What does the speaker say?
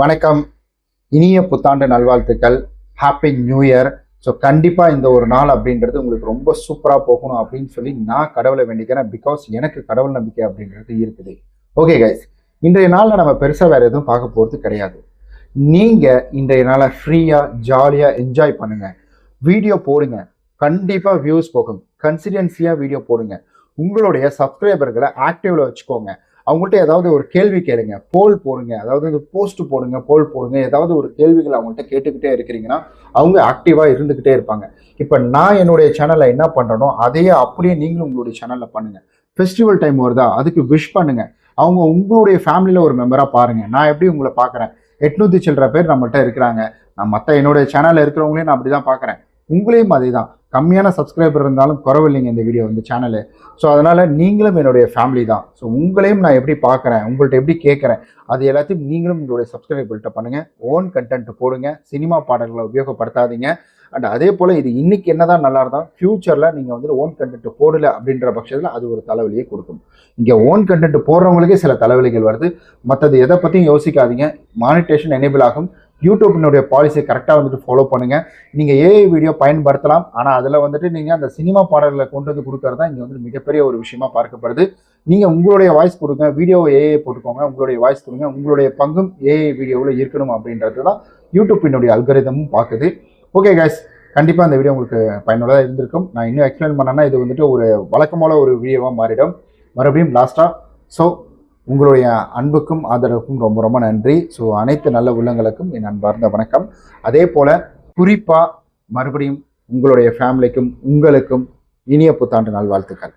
வணக்கம். இனிய புத்தாண்டு நல்வாழ்த்துக்கள். ஹாப்பி நியூ இயர் ஸோ கண்டிப்பாக இந்த ஒரு நாள் அப்படின்றது உங்களுக்கு ரொம்ப சூப்பராக போகணும் அப்படின்னு சொல்லி நான் கடவுளை வேண்டிக்கிறேன். பிகாஸ் எனக்கு கடவுள் நம்பிக்கை அப்படின்றது இருக்குது. ஓகே கைஸ் இன்றைய நாளில் நம்ம பெருசாக வேறு எதுவும் பார்க்க போகிறது கிடையாது. நீங்கள் இன்றைய நாளை ஃப்ரீயாக ஜாலியாக என்ஜாய் பண்ணுங்கள் வீடியோ போடுங்க. கண்டிப்பாக வியூஸ் போகும். கன்சிடென்சியாக வீடியோ போடுங்க. உங்களுடைய சப்ஸ்கிரைபர்களை ஆக்டிவில் வச்சுக்கோங்க. அவங்கள்ட்ட ஏதாவது ஒரு கேள்வி கேளுங்க. போல் போடுங்க. அதாவது இந்த போஸ்ட் போடுங்க போல் போடுங்க. ஏதாவது ஒரு கேள்விகள் அவங்கள்ட்ட கேட்டுக்கிட்டே இருக்கிறீங்கன்னா அவங்க ஆக்டிவாக இருந்துக்கிட்டே இருப்பாங்க. இப்போ நான் என்னுடைய சேனலில் என்ன பண்ணுறனோ அதையே அப்படியே நீங்களும் உங்களுடைய சேனலில் பண்ணுங்க. ஃபெஸ்டிவல் டைம் வருதா? அதுக்கு விஷ் பண்ணுங்க. அவங்க உங்களுடைய ஃபேமிலியில் ஒரு மெம்பராக பாருங்க. நான் எப்படி உங்களை பார்க்குறேன்? எட்நூத்தி சில்லற பேர் நம்மள்கிட்ட இருக்கிறாங்க. நான் மற்ற என்னுடைய சேனலில் இருக்கிறவங்களையும் நான் அப்படி தான் பார்க்குறேன். உங்களையும் அதே தான் கம்மியான சப்ஸ்கிரைபர் இருந்தாலும் குறவில்லைங்க இந்த வீடியோ இந்த சேனலு ஸோ அதனால் நீங்களும் என்னுடைய ஃபேமிலி தான். ஸோ உங்களையும் நான் எப்படி பார்க்குறேன்? உங்கள்கிட்ட எப்படி கேட்குறேன்? அது எல்லாத்தையும் நீங்களும் உங்களுடைய சப்ஸ்கிரைபர்கிட்ட பண்ணுங்கள் ஓன் கண்டென்ட் போடுங்க. சினிமா பாடல்களை உபயோகப்படுத்தாதீங்க. அண்ட் அதே போல் இது இன்னைக்கு என்னதான் நல்லா இருந்தால் ஃப்யூச்சரில் நீங்கள் வந்து ஓன் கண்டென்ட் போடலை அப்படின்ற பட்சத்தில் அது ஒரு தலைவலியை கொடுக்கும். இங்கே ஓன் கண்டென்ட் போடுறவங்களுக்கே சில தலைவலிகள் வருது. மற்றது எதை பற்றியும் யோசிக்காதீங்க. மானிட்டேஷன் எனேபிள் ஆகும். யூடியூப்பினுடைய பாலிசியை கரெக்டாக வந்துட்டு ஃபாலோ பண்ணுங்கள் நீங்கள் ஏஐ வீடியோ பயன்படுத்தலாம். ஆனால் அதில் வந்துட்டு நீங்கள் அந்த சினிமா பாடல்களை கொண்டு வந்து கொடுக்கறது தான் இங்கே வந்து மிகப்பெரிய ஒரு விஷயமா பார்க்கப்படுது. நீங்கள் உங்களுடைய வாய்ஸ் கொடுங்க வீடியோவை ஏஐ போட்டுக்கோங்க உங்களுடைய வாய்ஸ் கொடுங்க உங்களுடைய பங்கும் ஏஐ வீடியோவில் இருக்கணும் அப்படின்றது தான் யூடியூப்பினுடைய அல்கரிதமும் பார்க்குது. ஓகே கேஸ் கண்டிப்பாக அந்த வீடியோ உங்களுக்கு பயனுள்ளதாக இருந்திருக்கும். நான் இன்னும் எக்ஸ்பிளைன் பண்ணேன்னா இது வந்துட்டு ஒரு வழக்கமான ஒரு வீடியோவாக மாறிடும். மறுபடியும் லாஸ்ட்டாக ஸோ உங்களுடைய அன்புக்கும் ஆதரவுக்கும் ரொம்ப ரொம்ப நன்றி. ஸோ அனைத்து நல்ல உள்ளங்களுக்கும் என் அன்பார்ந்த வணக்கம். அதே போல் குறிப்பாக மறுபடியும் உங்களுடைய ஃபேமிலிக்கும் உங்களுக்கும் இனிய புத்தாண்டு நல்வாழ்த்துக்கள்.